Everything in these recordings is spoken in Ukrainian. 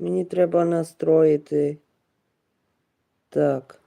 Мені треба настроїти. Так.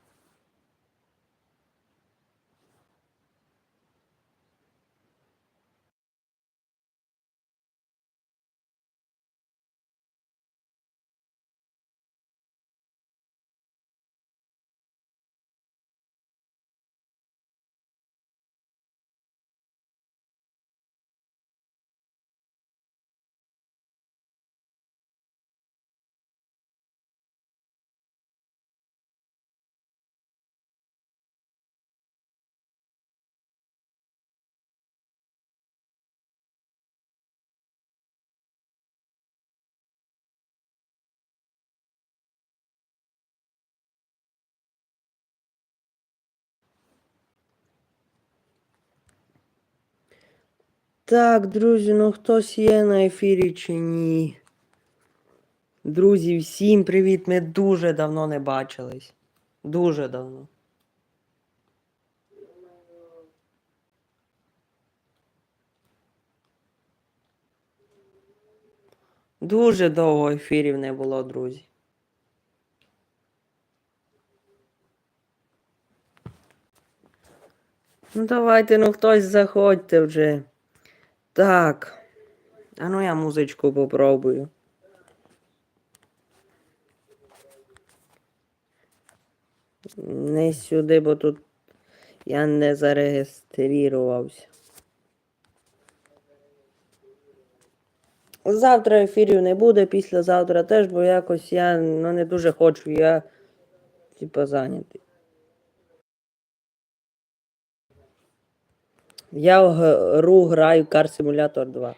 Так, друзі, ну хтось є на ефірі чи ні? Друзі, всім привіт! Ми дуже давно не бачились. Дуже давно. Дуже довго ефірів не було, друзі. Ну давайте, ну хтось заходьте вже. Так. А ну я музичку попробую. Не сюди, бо тут я не зареєструвався. Завтра ефірів не буде, післязавтра теж, бо якось я ну, не дуже хочу, я типа зайнятий. Я в гру граю Car Simulator 2.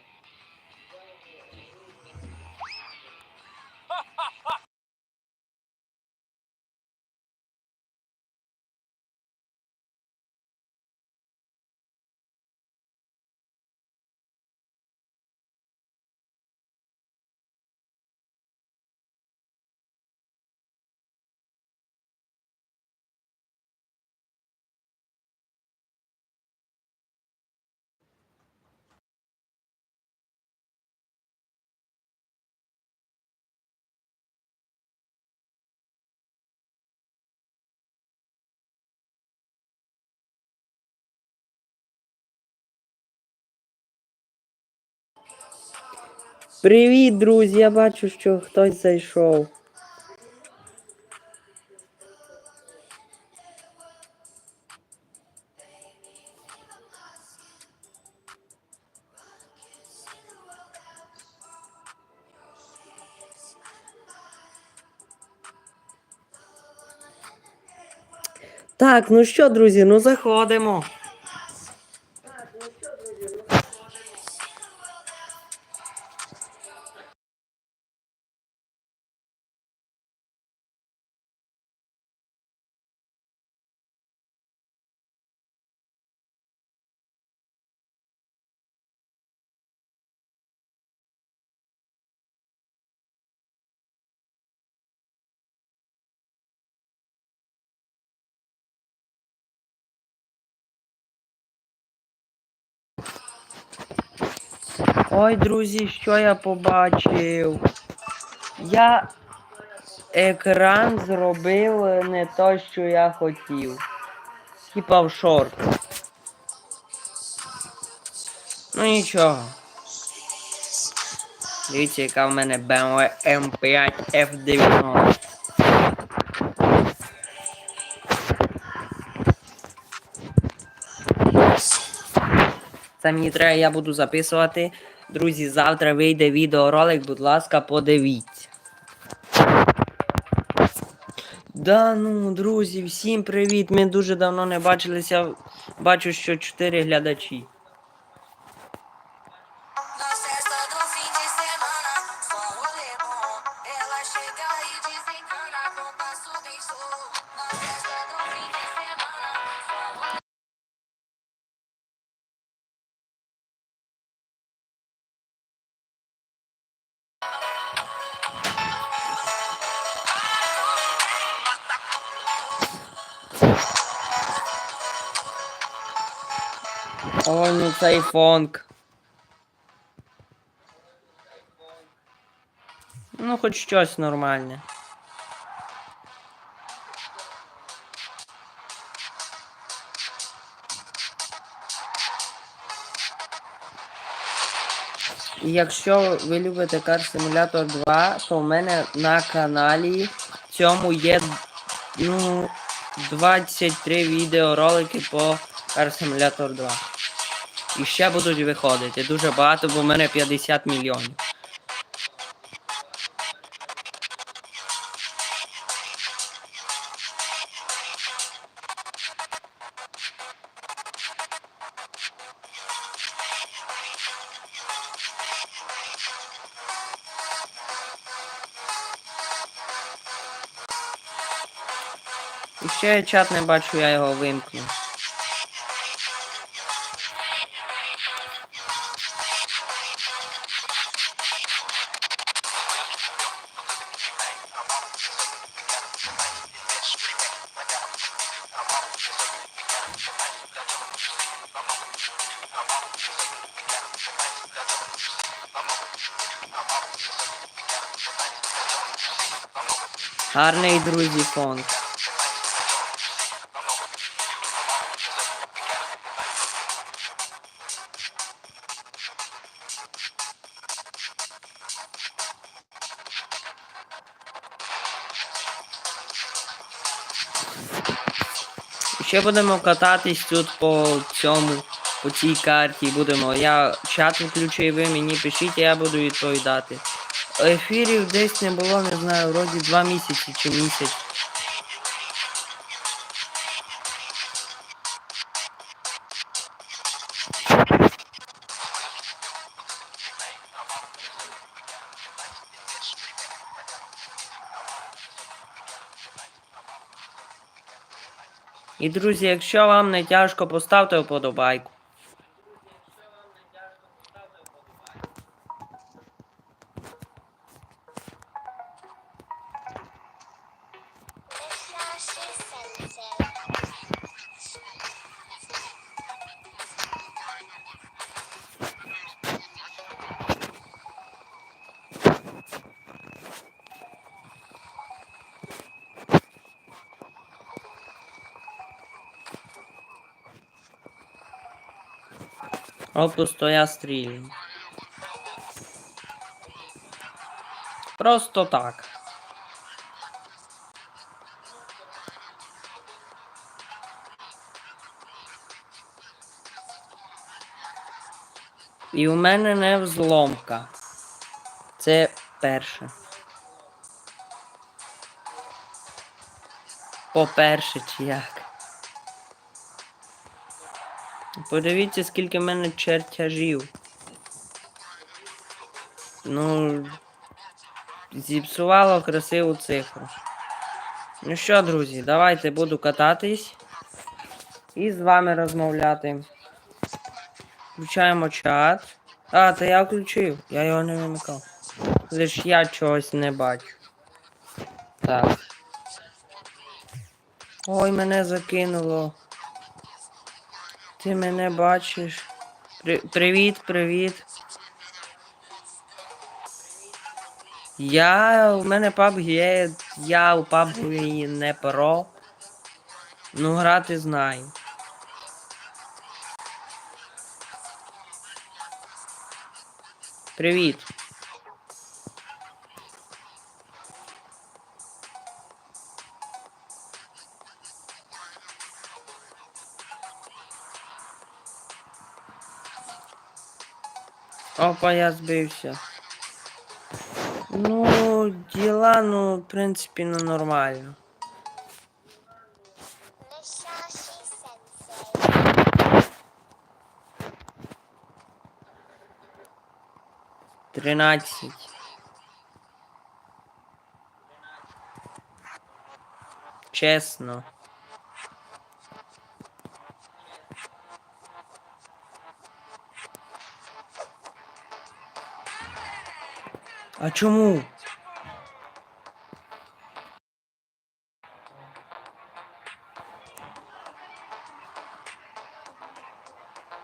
Привіт, друзі! Я бачу, що хтось зайшов. Так, ну що, друзі, ну заходимо. Ой, друзі, що я побачив? Я екран зробив не то, що я хотів. Типа в шорт. Ну нічого. Дивіться, яка в мене BMW M5 F90. Це мені треба, я буду записувати. Друзі, завтра вийде відеоролик, будь ласка, подивіться. Да ну, друзі, всім привіт! Ми дуже давно не бачилися. Bачу, що 4 глядачі. Ой, ну цей фонк. Ну, хоч щось нормальне. І якщо ви любите Car Simulator 2, то в мене на каналі цьому є ну, 23 відеоролики по Car Simulator 2. І ще будуть виходити дуже багато, бо в мене 50 мільйонів. Ще я чат не бачу, я його вимкну. Гарний друзі фонд. Ще будемо кататись тут по цьому, по цій карті. Будемо. Я чат включив, ви мені пишіть, я буду відповідати. Ефірів десь не було, не знаю, вроді два місяці чи місяць. І друзі, якщо вам не тяжко, поставте вподобайку. Просто я стрілю. Просто так. І у мене не взломка. Це перше. По-перше, чи як? Подивіться, скільки в мене чертяжів. Ну. Зіпсувало красиву цифру. Ну що, друзі, давайте буду кататись і з вами розмовляти. Включаємо чат. А, то я включив, я його не вимикав. Лиш я чогось не бачу. Так. Ой, мене закинуло. Ти мене бачиш. При... Привіт, привіт. Я. У мене PUBG є. Я у PUBG не про. Ну, грати знаю. Привіт. Опа, я збився. Ну, діла, ну, в принципі, ну нормально. Тринадцять. Чесно. А чому?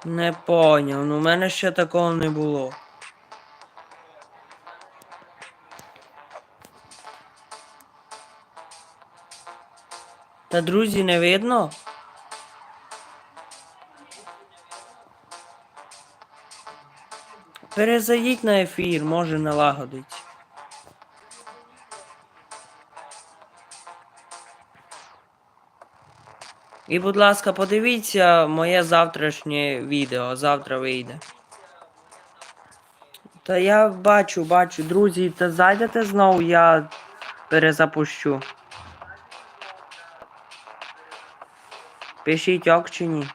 Не поняв, ну у мене ще такого не було. Та друзі, не видно? Перезайдіть на ефір, може налагодить. І, будь ласка, подивіться моє завтрашнє відео. Завтра вийде. Та я бачу, бачу, друзі, та зайдете знову, я перезапущу. Пишіть ок чи ні.